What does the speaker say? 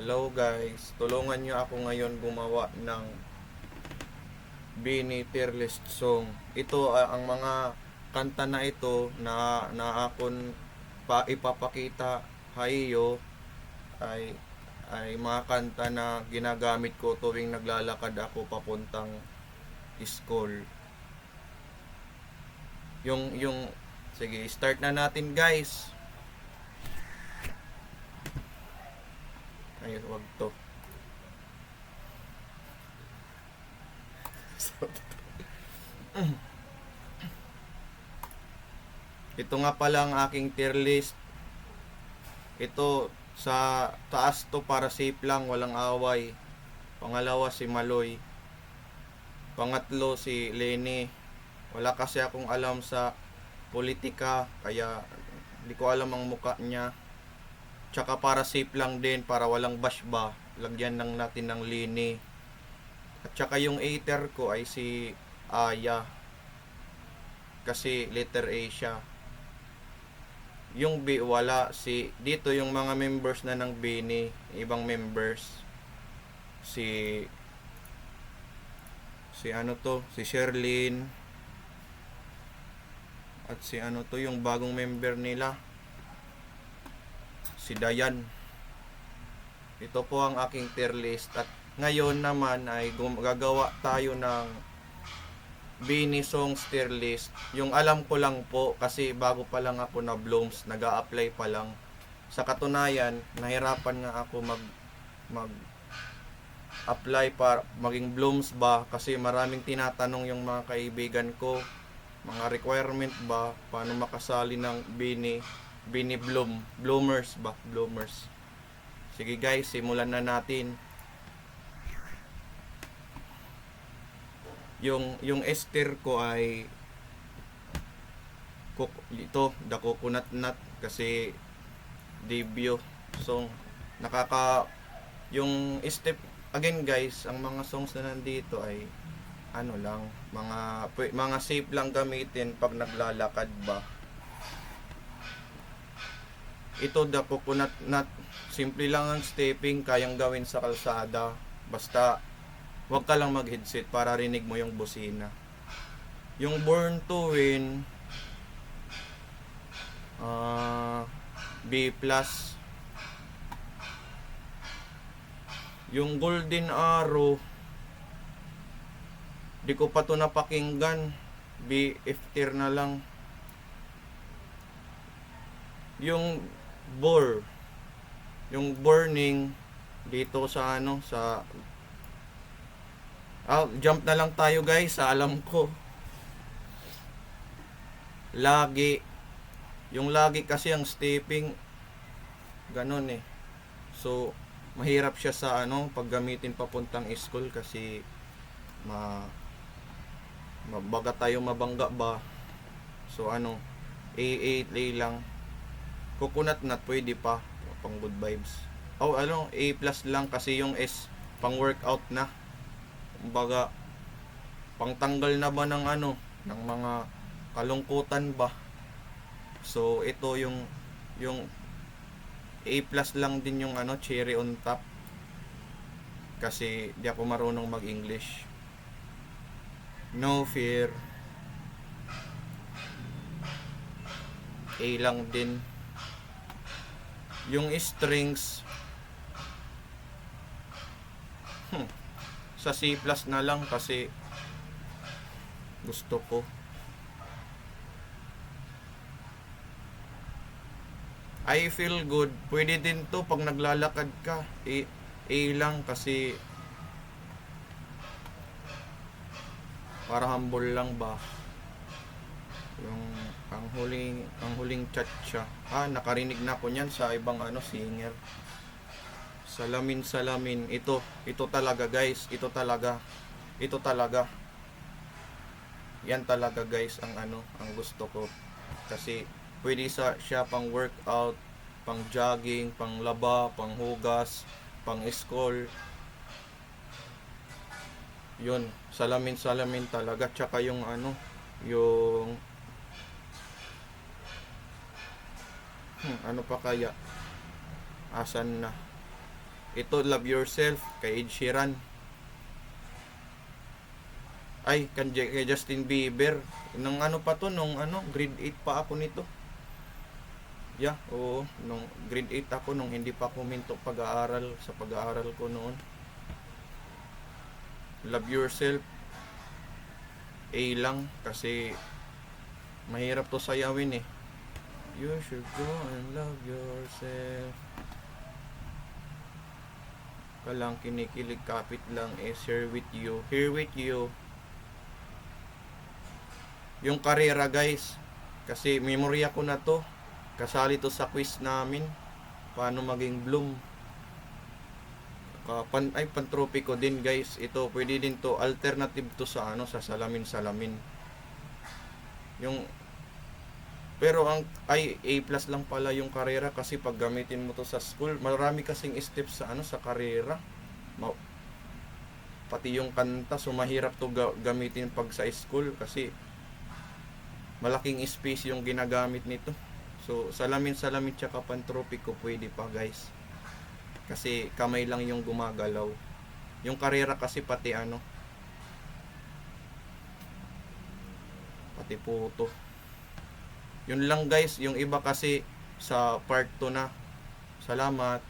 Hello guys, tulungan nyo ako ngayon gumawa ng Bini tier list song. Ito ah, ang mga kanta na ito na na akon pa ipapakita hayo ay ay mga kanta na ginagamit ko tuwing naglalakad ako papuntang school. Yung yung sige, start na natin guys. Ayun, wag to. Ito nga pala ang aking tier list. Ito sa taas to para safe lang, walang away. Pangalawa si Maloy. Pangatlo si Lenny. Wala kasi akong alam sa politika kaya hindi ko alam ang muka niya. Tsaka para safe lang din, para walang bash ba, lagyan lang natin ng Lenny. At tsaka yung aether ko ay si Aya. Kasi letter A siya. Yung B wala si dito yung mga members na ng Bini, ibang members. Si si ano to, si Sherlyn. At si ano to yung bagong member nila. Si Dayan. Ito po ang aking tier list at ngayon naman ay gagawa tayo ng Bini Songs tier list. Yung alam ko lang po kasi bago pa lang ako na Blooms, nag apply pa lang. Sa katunayan, nahirapan nga ako mag mag apply para maging Blooms ba kasi maraming tinatanong yung mga kaibigan ko mga requirement ba paano makasali ng Bini Bini Bloom Bloomers ba Bloomers Sige guys, simulan na natin. Yung yung ester ko ay kuk ito, the coconut nut kasi debut song. Nakaka yung step again guys, ang mga songs na nandito ay ano lang, mga mga safe lang gamitin pag naglalakad ba. Ito the coconut nut. Simple lang ang stepping kayang gawin sa kalsada. Basta wag ka lang mag headset para rinig mo yung busina. Yung born to win ah, B plus. Yung golden arrow di ko pa to napakinggan. B F tier na lang. Yung bore. Yung burning dito sa ano sa Ah, jump na lang tayo guys sa alam ko. Lagi. Yung lagi kasi ang stepping ganun eh. So mahirap siya sa ano paggamitin papuntang school kasi ma mabaga tayo mabangga ba? So ano A8 A lang coconut nut pwede pa pang good vibes. Oh, ano, A plus lang kasi yung S pang workout na. Kumbaga pang tanggal na ba ng ano, ng mga kalungkutan ba. So ito yung yung A plus lang din yung ano, cherry on top. Kasi di ako marunong mag-English. No fear. A lang din yung strings. Hmm, sa C na lang kasi gusto ko. I feel good. Pwede din to pag naglalakad ka. A, A lang kasi para humble lang ba? Yung ang huling ang huling chat siya. Ah, nakarinig na ako niyan sa ibang ano singer. Salamin salamin. Ito, ito talaga guys. Ito talaga. Ito talaga. Yan talaga guys ang ano, ang gusto ko. Kasi pwede sa siya pang workout, pang jogging, pang laba, pang hugas, pang school. Yun, salamin salamin talaga. Tsaka yung ano, yung Hmm, ano pa kaya? Asan na? Ito, Love Yourself, kay Ed Sheeran. Ay, kan kay Justin Bieber. Nung ano pa to, nung ano, grade 8 pa ako nito. Yeah, oo. Nung grade 8 ako, nung hindi pa ako minto pag-aaral, sa pag-aaral ko noon. Love Yourself. A lang, kasi mahirap to sayawin eh. You should go and love yourself. Kalang kinikilig kapit lang is here with you. Here with you. Yung karera guys. Kasi memorya ko na to. Kasali to sa quiz namin. Paano maging bloom. Ka- pan, ay pantropy ko din guys. Ito pwede din to alternative to sa ano sa salamin salamin. Yung pero ang ay A plus lang pala yung karera kasi pag gamitin mo to sa school, marami kasing steps sa ano sa karera. Ma- pati yung kanta, so mahirap to ga- gamitin pag sa school kasi malaking space yung ginagamit nito. So salamin salamin tsaka pantropiko pwede pa guys. Kasi kamay lang yung gumagalaw. Yung karera kasi pati ano pati puto. Yun lang guys, yung iba kasi sa part 2 na. Salamat.